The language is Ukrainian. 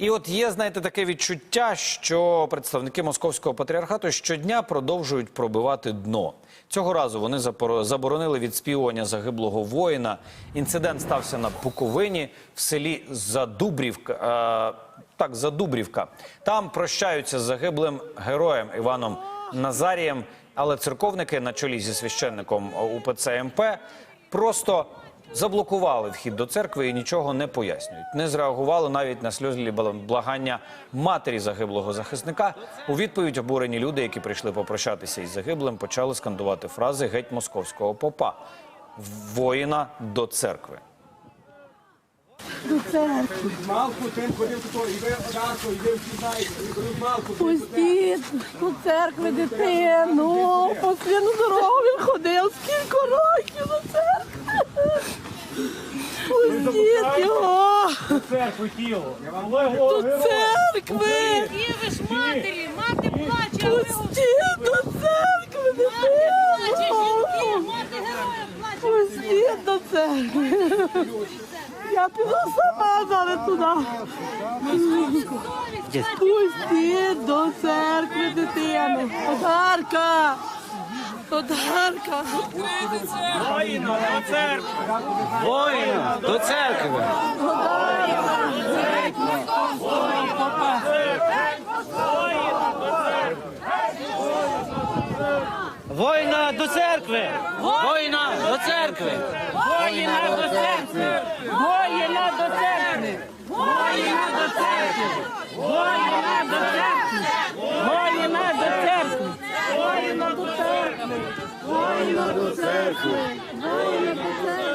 І от є, знаєте, таке відчуття, що представники московського патріархату щодня продовжують пробивати дно. Цього разу вони заборонили відспівування загиблого воїна. Інцидент стався на Буковині в селі Задубрівка. е, так, Задубрівка. Там прощаються з загиблим героєм Іваном Назарієм, але церковники на чолі зі священником УПЦ МП просто заблокували вхід до церкви і нічого не пояснюють. Не зреагували навіть на сльозлі благання матері загиблого захисника. У відповідь обурені люди, які прийшли попрощатися із загиблим, почали скандувати фрази геть московського попа воїна до церкви. Малку тим ходив хто, і ви Одарко, і ви всі знаєте, і ходив Малку. Пустіть до церкви дитину, Пустіть його Церкву тіло. Я вам до церкви. Ви ж матері, мати плаче, а ви Пустіть до церкви плаче, дитину. жінки, мати героя плаче. Пустіть до церкви. Я піду сама зараз туди. Пустіть до церкви дитину. Одарка. Одарка. Воїна до церкви. Воїна до церкви! Воїна до церкви! Воїна до церкви! Воїна до церкви! Воїна до церкви! Воїна до церкви! Двоє на